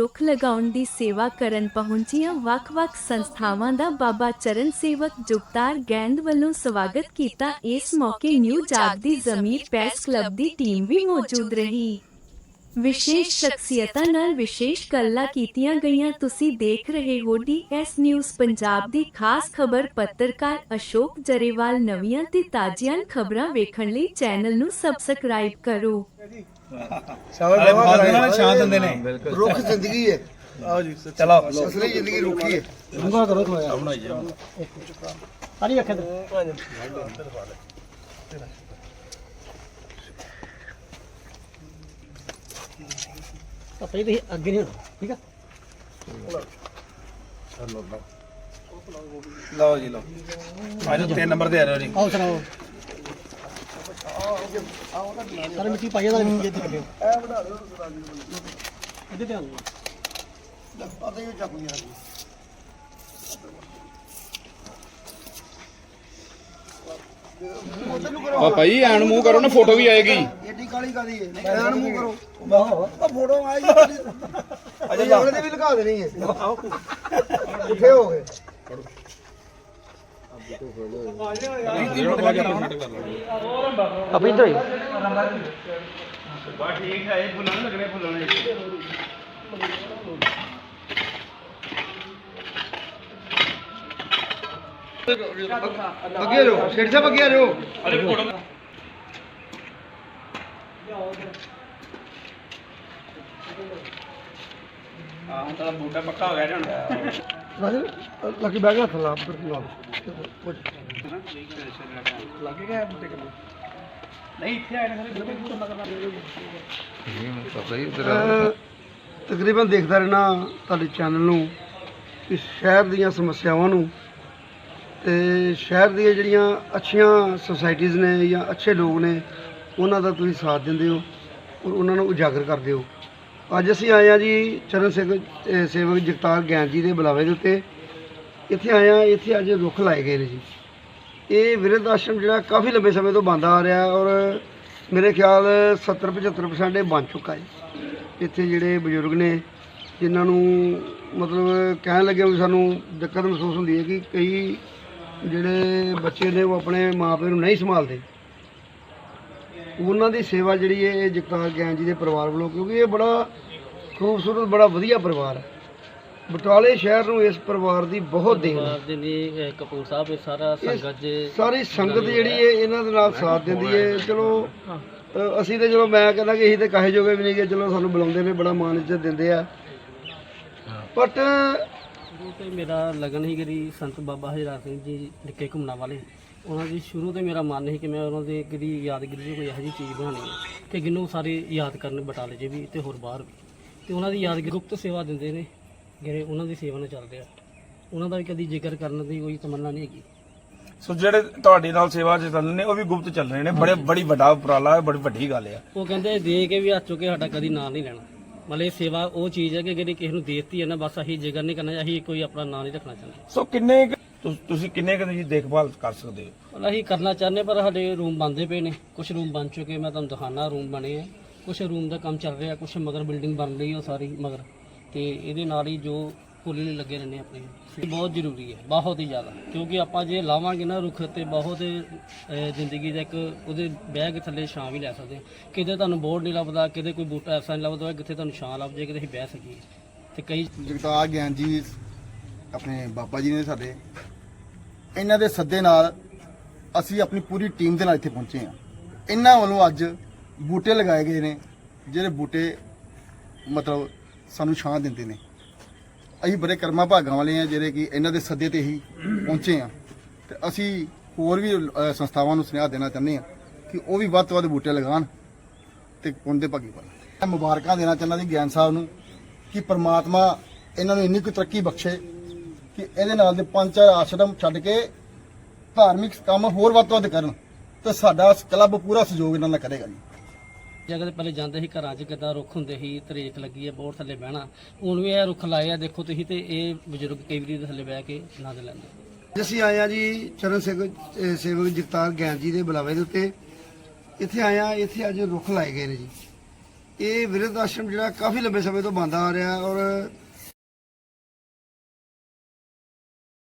ਰੁੱਖ ਲਗਾਉਣ ਦੀ ਸੇਵਾ ਕਰਨ ਪਹੁੰਚੀਆਂ ਵੱਖ-ਵੱਖ ਸੰਸਥਾਵਾਂ ਦਾ ਬਾਬਾ ਚਰਨ ਸੇਵਕ ਜੁਗਤਾਰ ਗੈਂਦ ਵੱਲੋਂ ਸਵਾਗਤ ਕੀਤਾ। ਇਸ ਮੌਕੇ new Jagdi Zameer press club ਦੀ ਟੀਮ ਵੀ ਮੌਜੂਦ ਰਹੀ। ਵਿਸ਼ੇਸ਼ ਸ਼ਖਸੀਅਤਾਂ ਨਾਲ ਵਿਸ਼ੇਸ਼ ਗੱਲਾਂ ਕੀਤੀਆਂ ਗਈਆਂ। ਤੁਸੀਂ ਦੇਖ ਰਹੇ ਹੋ ਡੀ ਐਸ ਨਿਊਜ਼ ਪੰਜਾਬ ਦੀ ਖਾਸ ਖਬਰ। ਪੱਤਰਕਾਰ ਅਸ਼ੋਕ ਜਰੇਵਾਲ ਨਵੀਆਂ ਤੇ ਤਾਜ਼ੀਆਂ ਖਬਰਾਂ ਵੇਖਣ ਲਈ ਚੈਨਲ ਨੂੰ ਸਬਸਕ੍ਰਾਈਬ ਕਰੋ। ਸ਼ਾਬਾਸ਼ ਬਾਬਾ ਕਰਾਏ ਛਾਂ ਦਿੰਦੇ ਨੇ। ਰੁੱਖ ਜ਼ਿੰਦਗੀ ਹੈ। ਆਓ ਜੀ ਚਲੋ ਅਸਲੀ ਜ਼ਿੰਦਗੀ ਰੁੱਖੀ ਹੈ ਡੂੰਗਾ ਕਰੋ ਥੋੜਾ ਬਣਾਈ ਜਾ ਸਾਰੀ ਅੱਖਾਂ ਤੇ। ਪਾਪਾ ਜੀ ਤੁਸੀਂ ਅੱਗੇ ਨਹੀਂ ਹੋਣਾ ਠੀਕ ਆ? ਲਓ ਜੀ ਲਓ। ਆਜੋ ਤਿੰਨ ਨੰਬਰ ਤੇ ਆ ਰਹੇ ਹੋ ਜੀ। ਆਓ ਸੁਣਾਓ। ਸਾਰੇ ਮਿੱਟੀ ਪਾਈਏ ਦਾ ਮਿੱਟੀ ਇੱਥੇ ਕੱਢਿਓ ਇਹਦੇ ਧਿਆਨ ਦਿਓ? ਪਤਾ ਹੀ ਚੱਪ ਗਿਆ ਆ ਭਾਈ ਐਨ ਮੂੰਹ ਕਰੋ ਨਾ ਫੋਟੋ ਵੀ ਆਏਗੀ। ਏਡੀ ਕਾਲੀ ਕਾਦੀ ਹੈ? ਐਨ ਮੂੰਹ ਕਰੋ। ਉਹ ਫੋਟੋ ਆਈ ਅਜੇ ਜਾਣੇ ਦੇ ਵੀ ਲਗਾ ਦੇਣੀ ਹੈ। ਕਿੱਥੇ ਹੋ ਗਏ। ਪਾਪਾ ਇੱਧਰ ਆਇਓ ਅੱਗੇ ਰੋ ਸਿਰ ਸਾਹਿਬ ਅੱਗੇ ਰੋ ਹਾਂ ਹੁਣ ਤਾਂ ਬੂਟਾ ਪੱਕਾ ਹੋ ਗਿਆ ਜੀ ਹੁਣ ਲੱਗੀ ਬੈਗ ਹੱਥ ਲਾ ਫਿਰ ਲਾ ਲੱਗ ਗਿਆ ਬੂਟੇ ਕੋਲ ਨਹੀਂ ਇੱਥੇ ਆਏ ਨੇ ਸਾਰੇ ਤਕਰੀਬਨ ਦੇਖਦਾ ਰਹਿਣਾ ਤੁਹਾਡੇ ਚੈਨਲ ਨੂੰ ਕਿ ਸ਼ਹਿਰ ਦੀਆਂ ਸਮੱਸਿਆਵਾਂ ਨੂੰ ਤੇ ਸ਼ਹਿਰ ਦੀਆਂ ਜਿਹੜੀਆਂ ਅੱਛੀਆਂ ਸੁਸਾਇਟੀਆਂ ਨੇ ਜਾਂ ਅੱਛੇ ਲੋਕ ਨੇ ਉਹਨਾਂ ਦਾ ਤੁਸੀਂ ਸਾਥ ਦਿੰਦੇ ਹੋ ਔਰ ਉਹਨਾਂ ਨੂੰ ਉਜਾਗਰ ਕਰਦੇ ਹੋ। ਅੱਜ ਅਸੀਂ ਆਏ ਆ ਜੀ ਚਰਨ ਸਿੰਘ, ਅਹ, ਸੇਵਕ ਜਗਤਾਰ ਗਿਆਨ ਜੀ ਦੇ ਬੁਲਾਵੇ ਦੇ ਉੱਤੇ। ਇੱਥੇ ਆਏ ਆ ਇੱਥੇ ਅੱਜ ਰੁੱਖ ਲਾਏ ਗਏ ਨੇ ਜੀ। ਇਹ ਵਿਰਧ ਆਸ਼ਰਮ ਜਿਹੜਾ ਕਾਫੀ ਲੰਬੇ ਸਮੇਂ ਤੋਂ ਬੰਦ ਆ ਰਿਹਾ ਔਰ ਮੇਰੇ ਖਿਆਲ 70 75% ਇਹ ਬਣ ਚੁੱਕਾ ਹੈ ਇੱਥੇ ਜਿਹੜੇ ਬਜ਼ੁਰਗ ਨੇ, ਜਿਨ੍ਹਾਂ ਨੂੰ ਮਤਲਬ ਕਹਿਣ ਲੱਗੇ ਵੀ ਸਾਨੂੰ ਦਿੱਕਤ ਮਹਿਸੂਸ ਹੁੰਦੀ ਹੈ ਕਿ ਕਈ ਜਿਹੜੇ ਬੱਚੇ ਨੇ ਉਹ ਆਪਣੇ ਮਾਪੇ ਨੂੰ ਨਹੀਂ ਸੰਭਾਲਦੇ। ਉਹਨਾਂ ਦੀ ਸੇਵਾ ਜਿਹੜੀ ਹੈ ਇਹ ਜਗਤਾਰ ਗਿਆਨ ਜੀ ਦੇ ਪਰਿਵਾਰ ਵੱਲੋਂ ਕਿਉਂਕਿ ਇਹ ਬੜਾ ਖੂਬਸੂਰਤ ਬੜਾ ਵਧੀਆ ਪਰਿਵਾਰ ਹੈ। ਬਟਾਲੇ ਸ਼ਹਿਰ ਨੂੰ ਇਸ ਪਰਿਵਾਰ ਦੀ ਬਹੁਤ ਦੇਣ ਹੈ। ਕਪੂਰ ਸਾਹਿਬ ਇਹ ਸਾਰਾ ਸੰਗਤ ਜੇ ਸਾਰੀ ਸੰਗਤ ਜਿਹੜੀ ਹੈ। ਇਹਨਾਂ ਦੇ ਨਾਲ ਸਾਥ ਦਿੰਦੀ ਹੈ। ਚਲੋ ਅਸੀਂ ਤੇ ਚਲੋ ਮੈਂ ਕਹਿੰਦਾ ਕਿ ਅਸੀਂ ਤੇ ਕਾਹੇ ਜੋਗੇ ਵੀ ਨਹੀਂ ਕਿ ਚਲੋ ਸਾਨੂੰ ਬੁਲਾਉਂਦੇ ਨੇ ਬੜਾ ਮਾਣ ਇੱਜ਼ਤ ਦਿੰਦੇ ਆ। ਬਟ ਸ਼ੁਰੂ ਤੋਂ ਹੀ ਮੇਰਾ ਲਗਨ ਹੀ ਗਰੀ ਸੰਤ ਬਾਬਾ ਹਜ਼ਰਾ ਸਿੰਘ ਜੀ ਨਿੱਕੇ ਘੁੰਮਣਾ ਵਾਲੇ। ਉਹਨਾਂ ਦੀ ਸ਼ੁਰੂ ਤੋਂ ਮੇਰਾ ਮਨ ਸੀ ਕਿ ਮੈਂ ਉਹਨਾਂ ਦੇ ਕਿਹਦੀ ਯਾਦਗਿਰੀ 'ਚ ਕੋਈ ਇਹੋ ਜਿਹੀ ਚੀਜ਼ ਬਣਾਉਣੀ ਹੈ ਕਿ ਜਿਹਨੂੰ ਸਾਰੇ ਯਾਦ ਕਰਨ ਬਟਾਲੇ 'ਚ ਵੀ ਤੇ ਹੋਰ ਬਾਹਰ ਵੀ। ਤੇ ਉਹਨਾਂ ਦੀ ਯਾਦਗਿਰੀ ਗੁਪਤ ਸੇਵਾ ਦਿੰਦੇ ਨੇ ਜਿਹੜੇ ਉਹਨਾਂ ਦੀ ਸੇਵਾ ਨਾਲ ਚੱਲਦੇ ਆ। ਉਹਨਾਂ ਦਾ ਵੀ ਕਦੀ ਜ਼ਿਕਰ ਕਰਨ ਦੀ ਕੋਈ ਤਮੰਨਾ ਨਹੀਂ ਹੈਗੀ। ਸੋ ਜਿਹੜੇ ਤੁਹਾਡੇ ਨਾਲ ਸੇਵਾ ਚ ਚੱਲ ਰਹੇ ਨੇ ਉਹ ਵੀ ਗੁਪਤ ਚੱਲ ਰਹੇ ਨੇ। ਬੜੇ ਬੜੀ ਵੱਡਾ ਉਪਰਾਲਾ ਹੈ ਬੜੀ ਵੱਡੀ ਗੱਲ ਆ। ਉਹ ਕਹਿੰਦੇ ਦੇ ਕੇ ਵੀ ਹੱਥ ਚੁੱਕੇ ਸਾਡਾ ਕਦੀ ਨਾਂ ਨਹੀਂ ਲੈਣਾ। ਮਤਲਬ ਇਹ ਸੇਵਾ ਉਹ ਚੀਜ਼ ਹੈ ਕਿ ਜਿਹੜੀ ਕਿਸੇ ਨੂੰ ਦੇਤੀ ਹੈ ਨਾ ਬਸ ਅਸੀਂ ਜ਼ਿਕਰ ਨਹੀਂ ਕਰਨਾ ਅਸੀਂ ਕੋਈ ਆਪਣਾ ਨਾਂ ਨਹੀਂ ਰੱਖਣਾ ਚਾਹੁੰਦੇ। ਸੋ ਕਿੰਨੇ ਕੁ- ਤੁਸੀਂ ਕਿੰਨੇ ਕੁ ਦੀ ਦੇਖਭਾਲ ਕਰ ਸਕਦੇ ਹੋ? ਮਤਲਬ ਅਸੀਂ ਕਰਨਾ ਚਾਹੁੰਦੇ ਪਰ ਸਾਡੇ ਰੂਮ ਬੰਦੇ ਪਏ ਨੇ। ਕੁਝ ਰੂਮ ਬਣ ਚੁੱਕੇ ਮੈਂ ਤੁਹਾਨੂੰ ਦਿਖਾਣਾ ਰੂਮ ਬਣੇ ਆ। ਕੁਝ ਰੂਮ ਦਾ ਕੰਮ ਚੱਲ ਰਿਹਾ ਕੁਝ ਮਗਰ ਬਿਲਡਿੰਗ ਬਣ ਰਹੀ ਉਹ ਸਾਰੀ ਮਗਰ। ਤੇ ਇਹਦੇ ਨਾਲ ਹੀ ਜੋ ਫੁੱਲ ਲੱਗੇ ਰਹਿੰਦੇ ਆਪਣੇ। ਇਹ ਬਹੁਤ ਜ਼ਰੂਰੀ ਹੈ ਬਹੁਤ ਹੀ ਜ਼ਿਆਦਾ। ਕਿਉਂਕਿ ਆਪਾਂ ਜੇ ਲਾਵਾਂਗੇ ਨਾ ਰੁੱਖ ਤੇ ਬਹੁਤ ਅਹ, ਜ਼ਿੰਦਗੀ ਦਾ ਇੱਕ ਉਹਦੇ ਬਹਿ ਕੇ ਥੱਲੇ ਛਾਂ ਵੀ ਲੈ ਸਕਦੇ ਹਾਂ। ਕਿਤੇ ਤੁਹਾਨੂੰ ਬੋਰਡ ਨਹੀਂ ਲੱਭਦਾ ਕਿਤੇ ਕੋਈ ਬੂਟਾ ਐਸਾ ਨਹੀਂ ਲੱਭਦਾ ਕਿਤੇ ਤੁਹਾਨੂੰ ਛਾਂ ਲੱਭ ਜਾਏ ਕਿਤੇ ਅਸੀਂ ਬਹਿ ਸਕੀਏ। ਤੇ ਕਈ ਜਗਤਾਰ ਗਿਆਨ ਜੀ ਆਪਣੇ ਬਾਬਾ ਜੀ ਨੇ ਸਾਡੇ ਇਹਨਾਂ ਦੇ ਸੱਦੇ ਨਾਲ ਅਸੀਂ ਆਪਣੀ ਪੂਰੀ ਟੀਮ ਦੇ ਨਾਲ ਇੱਥੇ ਪਹੁੰਚੇ ਹਾਂ। ਇਹਨਾਂ ਵੱਲੋਂ ਅੱਜ ਬੂਟੇ ਲਗਾਏ ਗਏ ਨੇ ਜਿਹੜੇ ਬੂਟੇ ਮਤਲਬ ਸਾਨੂੰ ਛਾਂ ਦਿੰਦੇ ਨੇ। ਅਸੀਂ ਬੜੇ ਕਰਮਾਂ ਭਾਗਾਂ ਵਾਲੇ ਆ ਜਿਹੜੇ ਕਿ ਇਹਨਾਂ ਦੇ ਸੱਦੇ ਤੇ ਹੀ ਪਹੁੰਚੇ ਆ ਤੇ ਅਸੀਂ ਹੋਰ ਵੀ ਅ, ਸੰਸਥਾਵਾਂ ਨੂੰ ਸੁਨੇਹਾ ਦੇਣਾ ਚਾਹੁੰਦੇ ਆ ਕਿ ਉਹ ਵੀ ਵੱਧ ਤੋਂ ਵੱਧ ਬੂਟੇ ਲਗਾਉਣ ਤੇ ਪੁੰਨ ਦੇ ਭਾਗੀ ਬਣਨ। ਮੈਂ ਮੁਬਾਰਕਾਂ ਦੇਣਾ ਚਾਹੁੰਦਾ ਜੀ ਗਿਆਨ ਸਾਹਿਬ ਨੂੰ ਕਿ ਪ੍ਰਮਾਤਮਾ ਇਹਨਾਂ ਨੂੰ ਇੰਨੀ ਕੁ ਤਰੱਕੀ ਬਖਸ਼ੇ ਕਿ ਇਹਦੇ ਨਾਲ ਦੇ ਪੰਜ ਚਾਰ ਆਸ਼ਰਮ ਛੱਡ ਕੇ ਧਾਰਮਿਕ ਕੰਮ ਹੋਰ ਵੱਧ ਤੋਂ ਵੱਧ ਕਰਨ ਤੇ ਸਾਡਾ ਕਲੱਬ ਪੂਰਾ ਸਹਿਯੋਗ ਇਹਨਾਂ ਨਾਲ ਕਰੇਗਾ ਜੀ। ਜਗ੍ਹਾ ਤੇ ਪਹਿਲੇ ਜਾਂਦੇ ਸੀ, ਘਰਾਂ 'ਚ ਕਿੱਦਾਂ ਰੁੱਖ ਹੁੰਦੇ ਸੀ, ਤਰੇਕ ਲੱਗੀ ਹੈ ਬੋਰ ਥੱਲੇ ਬਹਿਣਾ, ਹੁਣ ਵੀ ਇਹ ਰੁੱਖ ਲਾਏ ਆ, ਦੇਖੋ ਤੁਸੀਂ ਤੇ ਇਹ ਬਜ਼ੁਰਗ ਕਈ ਵਾਰੀ ਇਹਦੇ ਥੱਲੇ ਬਹਿ ਕੇ ਆਨੰਦ ਲੈਂਦੇ ਅੱਜ ਅਸੀਂ ਆਏ ਆ ਜੀ ਚਰਨ ਸਿੰਘ ਸੇਵਕ ਜਗਤਾਰ ਗਿਆਨ ਜੀ ਦੇ ਬੁਲਾਵੇ ਦੇ ਉੱਤੇ। ਇੱਥੇ ਆਏ ਆ ਇੱਥੇ ਅੱਜ ਰੁੱਖ ਲਾਏ ਗਏ ਨੇ ਜੀ। ਇਹ ਵਿਰਧ ਆਸ਼ਰਮ ਜਿਹੜਾ ਕਾਫੀ ਲੰਬੇ ਸਮੇਂ ਤੋਂ ਬੰਦ ਆ ਰਿਹਾ ਔਰ